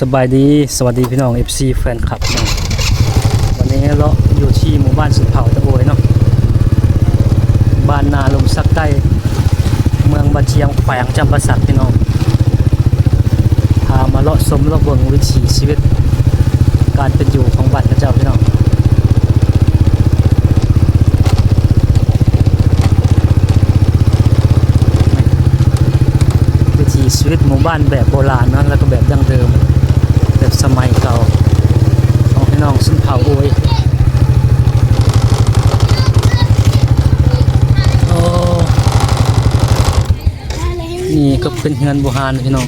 สบายดีสวัสดีพี่น้อง FC แฟนคลับเนาะวันนี้เราอยู่ที่หมู่บ้านสุดเผาตะโอยเนาะบ้านนาลมสักใต้เมืองบาเชียงแขวงจำปาสักพี่น้องพามาเลาะสมเลาะเบิงวิถีชีวิต การเป็นอยู่ของบ้านพระเจ้าพี่น้องวิถีชีวิตหมู่บ้านแบบโบราณเนะแล้วก็แบบดั้งเดิม แบบสมัยเก่าของพี่น้องสุนเผาโอยโอ้นี่ก็เป็นเฮือนโบราณพี่น้อง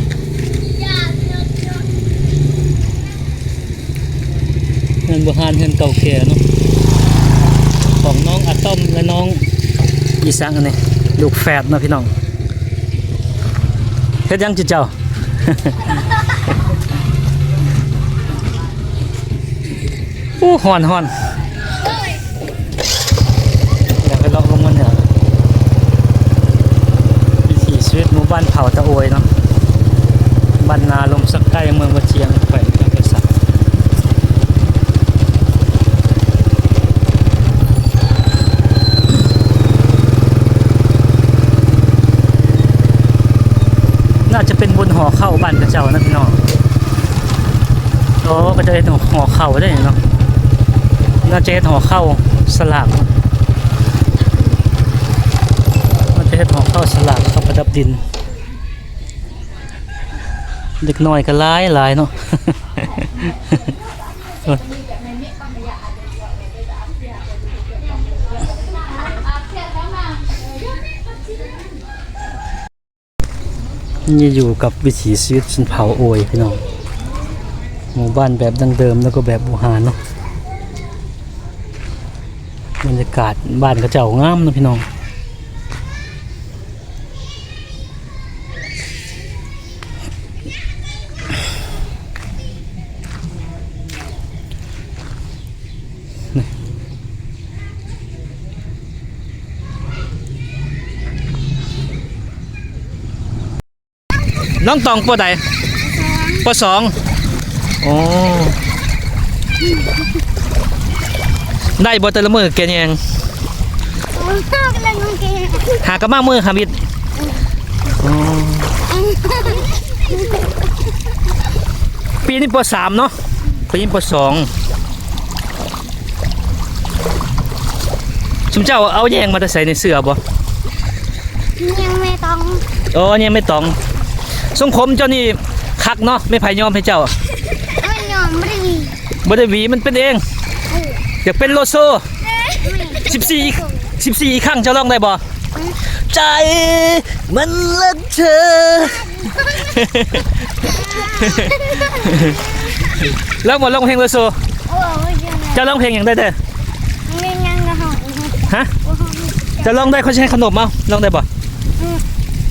เงินโบราณเงินเก่าแก่เนาะของน้องอะตอมและน้องอีสังอันนี้ลูกแฝดเนาะพี่น้องเฮ็ดยังจิเจ้า อ้หอนหอนอยากไปลองลงมันเนี่ยวิถีชีวิตหมู่บ้านเผาตะโอยเนาะบ้านนาลมสักใกล้เมืองวะเชียงแขวงจำปสักน่าจะเป็นบนหอเข้าบ้านกระเจ้านะพี่น้องโอ้ก็จะเห็นหอเข้าได้เนาะ น่าจะเห็นหอเข้าสลากน่าจะเห็นหอเข้าสลากเข้าประดับดิน เด็กน้อยก็หลายหลายเนาะนี่อยู่กับวิถีชีวิตชนเผ่าโอยพี่น้องหมู่บ้านแบบดั้งเดิมแล้วก็แบบโบราณเนาะ บรรยากาศบ้านกระเจ้างามนะพี่น้องน้องตองปอใดปอสองโอ้ ได้บ่แต่ละมือแกยังโอ้ยกำลังงงเกงหากระมากมือครับบิดอ๋อปีนี้ปสามเนาะปีนี้ปสองชุมเจ้าเอาแยงมาแต่ใส่ในเสื้อบ่ยังไม่ต้องโอ้เนี่ยไม่ต้องทรงผมเจ้านี่คักเนาะไม่ไผยอมให้เจ้าไม่ยอมไม่ได้มีบ่ได้หวีมันเป็นเอง อยากเป็นโลโซ14 14อีกครั้งเจ้าร้องได้บ่ใจมันรักเธอ แล้วหมดร้องเพลงโลโซโอ้ยยังไงเจะร้องเพลงอย่างได้เด้อไม่ยังกระหองฮะเจะร้องได้เขาใช้ขนมเอาร้องได้บ่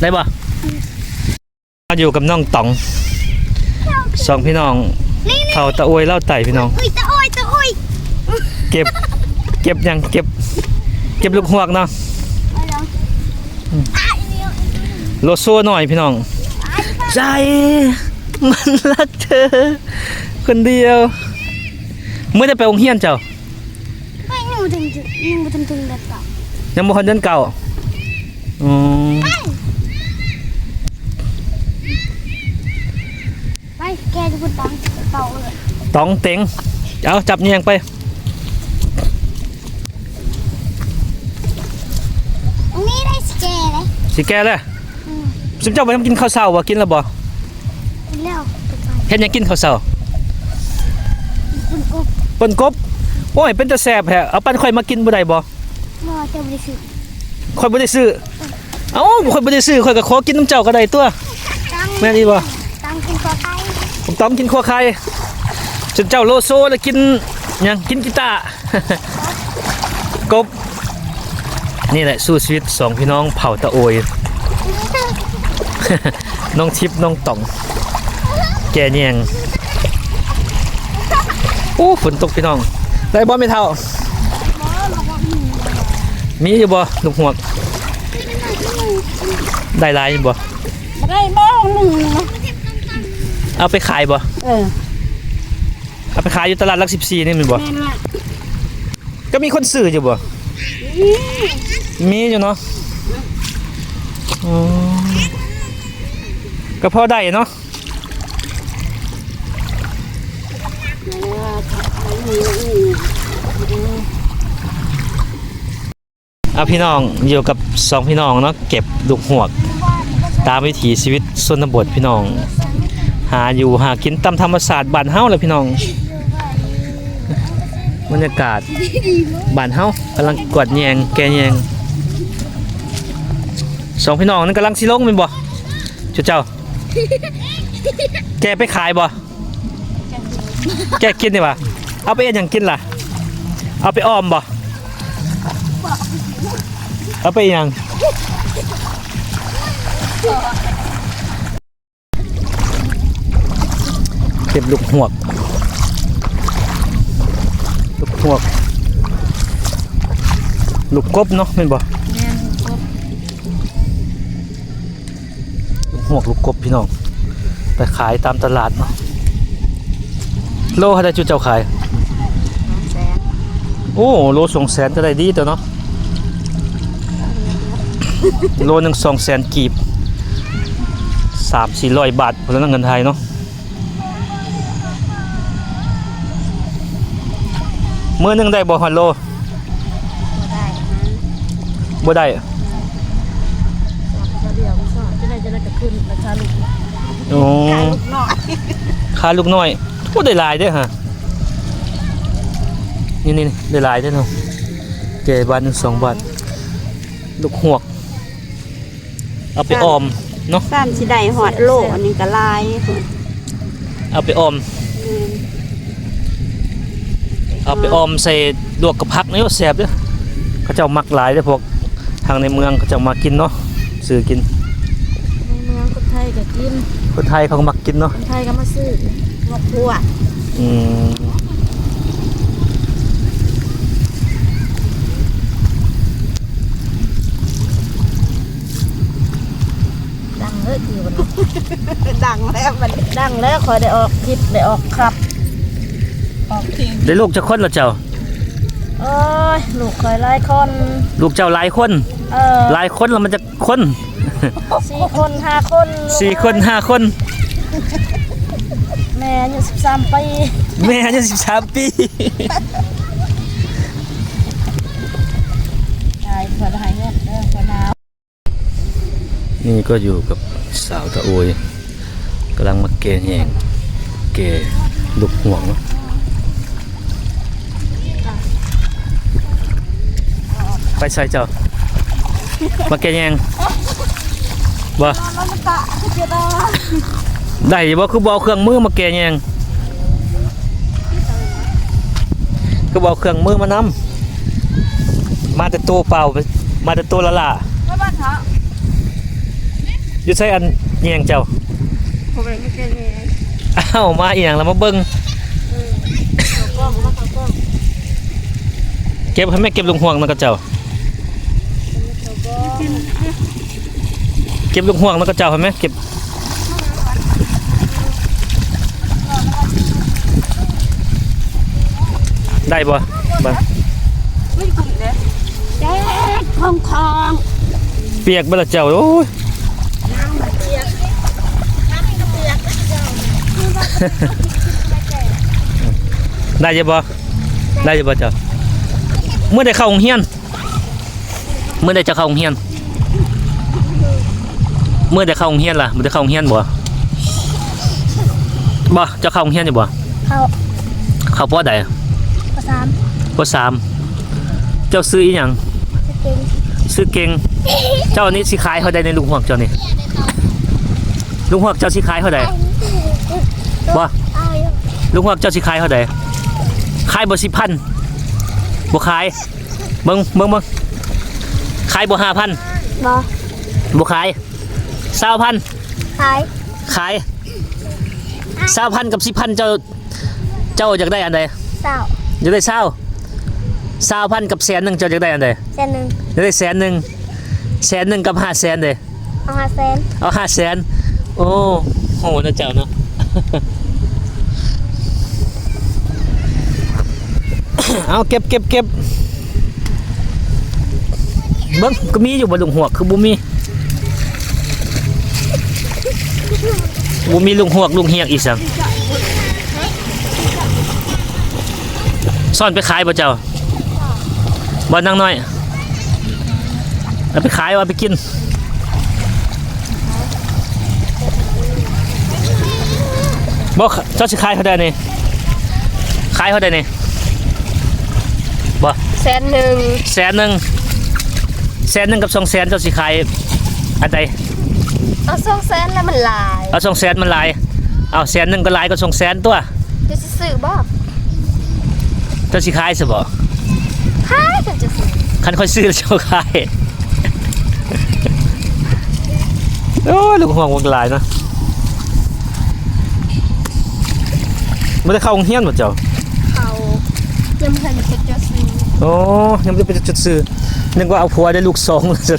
ได้บ่มาอยู่กับน้องต๋องสองพี่น้องนี่นี่เผาตะโอยเล่าไต่พี่น้องอุ้ยตะโอยตะโอย เก็บ เก็บยังเก็บ เก็บลูกหวกเนาะลองอะเดี๋ยวโลโซหน่อยพี่น้อง ใจ มันรักเธอ คนเดียว เมื่อได้ไปองเฮียนเจ้าไม่หนูถึงหนูถึงถึงเด็ดต่อยังบ่ทันเดินเก่าอ๋อไปแกจะพูดตังเต่าเลยตองเต็งเอาจับเนียงไป สิแกเลยอืมสิเจ้าไปทำกินข้าวเช้าบ่กินแล้วบ่กินแล้วไปไปเฮ็ดหยังกินข้าวเช้าคุณกุ๊บปนกบโอ้ยเป็นตาแซ่บแฮะเอาปันข่อยมากินบ่ได้บ่รอเจ้าบริสุทธิ์ข่อยบ่ได้ซื้อเอ้าข่อยบ่ได้ซื้อข่อยก็ขอกินน้ำเจ้าก็ได้ตัวตังแม่นดีบ่ตังกินขอไก่ผมต้องกินขัวไข่จนเจ้าโลโซแล้วกินหยังกินกีตาร์กบ นี่แหละสู้ชีวิตสองพี่น้องเผ่าตะโอย น้องทิพย์น้องต่อง แกเนียงโอ้ฝนตกพี่น้องได้บ่ไม่เท่า มีอยู่บ่ลูกหวก ได้หลายอยู่บ่ได้บ้องหนึ่งนะเอาไปขายบ่เออเอาไปขายอยู่ตลาดหลัก14นี่แมันบ่แม่นละก็มีคนซื้ออยู่บ่ มีอยู่เนาะอ๋อก็พอได้เนาะเอาพี่น้องอยู่กับสองพี่น้องเนาะเก็บลูกหวก ตามวิถีชีวิตชนบทพี่น้อง หาอยู่หากินตามธรรมศาสตร์บ้านเฮ้าเลยพี่น้อง บรรยากาศบ้านเฮากำลังกวาดแยงแกแยงสองพี่น้องนั่นกำลังสิลงเป็นบ่เจ้าเจ้า แกไปขายบ่แกกินนี่บ่เอาไปเอ็นยังกินล่ะ เอาไปอ้อมบ่เอาไปยังเก็บลูกหวก ลูกหวกลูกกบเนาะเป็นบ่ลูกหวกลูกกบพี่น้อง ไปขายตามตลาดเนาะโลเท่าไดจุดเจ้าขายโอ้โลสองแสนก็ได้ดีตัวเนาะ โลหนึ่งสองแสนกีบสามสี่ร้อยบาทพลังเงินไทยเนาะ มือหนึ่งได้บ่ฮอนโลบ่ได้เดียวก็จะได้จะได้จะขึ้นราคาลูกโอ้น้อยค่าลูกน้อยบ่ได้หลายเด้อฮะนี่นี่ๆได้หลายเด้อเนาะเจบาทหนึ่งสองบาทลูกหวก เอาไปออมเนาะสั้นสิได้หอดโลอันนี้ก็ลายเอาไปออม เอาไปออมใส่ลวกกับผักนี่ว่าแซ่บเด้อเขาเจ้ามักหลายเด้อพวกทางในเมืองเขาเจ้ามากินเนาะซื้อกินในเมืองคนไทยก็กิน คนไทยเขาก็มักกินเนาะคนไทยก็มาซื้อหมกพัวอืมดังเลยทีวันนี้ ดังแล้วมันดังแล้วคอยได้ออกคลิปได้ออกครับ ออกทีได้ลูกจะคนเหรอเจ้าโอ้ยลูกคอยหลายคน ลูกเจ้าหลายคนเออหลายคนแล้วมันจะคนสี่คนห้าคนสี่คนห้าคน แม่อายุสิบสามปีแม่อายุสิบสามปีใช่คอยได้เงินเด้อคอยหนาวนี่ก็อยู่กับสาวตะโอยกำลังมาเกยแยงเกยลูกห่วงเนาะ ไปใส่เจ้า มาเกยแยงบ่แล้วมันตะคือจะได้ได้บ่คือบ่เอาเครื่องมือมาเกยแยงคือบ่เอาเครื่องมือมานำมาแต่ตัวเปล่ามาแต่ตัวละล่ะไม่บ้านเขาอยู่ใส่อันแยงเจ้าผมเลยไม่เก่งเลยอ้าวมาอีหยังแล้วมาเบิ่งเขากล้องมาเขากล้องเก็บให้แม่เก็บลุงห่วงนั่นก็เจ้า ก็บลุงห่วงนั่นก็เจ้าให้แม่เก็บได้บ่บ่ไม่กลุ่มเลยเด็กทองทองเปียกบ่ละเจ้าโอ้ยได้จะบ่ได้จะบ่เจ้าเมื่อได้เข้าโรงเรียนเมื่อได้จะเข้าโรงเรียน เมื่อได้เข้าโรงเรียนล่ะบ่ได้เข้าโรงเรียนบ่บ่จะเข้าโรงเรียนอยู่บ่เขาเข้าปอใดภาษามปอสามเจ้าซื้ออีหยังจะเป็นซื้อเก่งเจ้านี่สิขายเท่าใดในลุงหวกเจ้านี่ลุงหวกเจ้าสิขายเท่าใดบ่เอาอยู่ลุงหวกเจ้าสิขายเท่าใดขายบ่สิพันบ่ขายเบิ่งเบิ่งเบิ่งขายบ่ห้าพันบอบ่ขาย สาวพันขายขายสาวพันกับสิพันเจ้าเจ้าอยากได้อันใดเศร้าอยากได้สาวสาวพันกับแสนหนึงเจ้าอยากได้อันใดเซนหนึ่งอยากได้แสนหนึงแสนหนึงกับห้าแสนเด้เอาห้าเซนเอาห้าแสนโอ้โหนะเจ้าเนาะเอาเก็บเก็บเก็บเบิ้งก็มีอยู่บนลุงหัวกคือบุมี บุมีลุงหัวกลุงเฮียกอีสังซ่อนไปขายบ่เจ้าบ่นางน้อยเอาไปขายเอาไปกินบ่เจ้าสิขายเขาได้นี่ขายเขาได้นี่บ่แสนหนึ่งแสนหนึ่งแสนหนึ่งกับสองแสนเจ้าสิขายอันใด เอาสองแสนแล้วมันหลายเอาสองแสนมันหลายเอาแสนหนึ่งก็หลายก็สองแสนตัวจะสิซื้อบ่เจ้าสิขายสิบ่ขายกันจะซื้อคันค่อยซื้อแล้วเจ้าขายโอ้ยลูกห่วงวงหลายเนาะไม่ได้เข้าโรงเรียนหมดเจ้าเขายังไม่ทันจะจะซื้อโอ้ยังไม่ได้ไปจุดซื้อนึกว่าเอาผัวได้ลูกสองเลยจ้ะ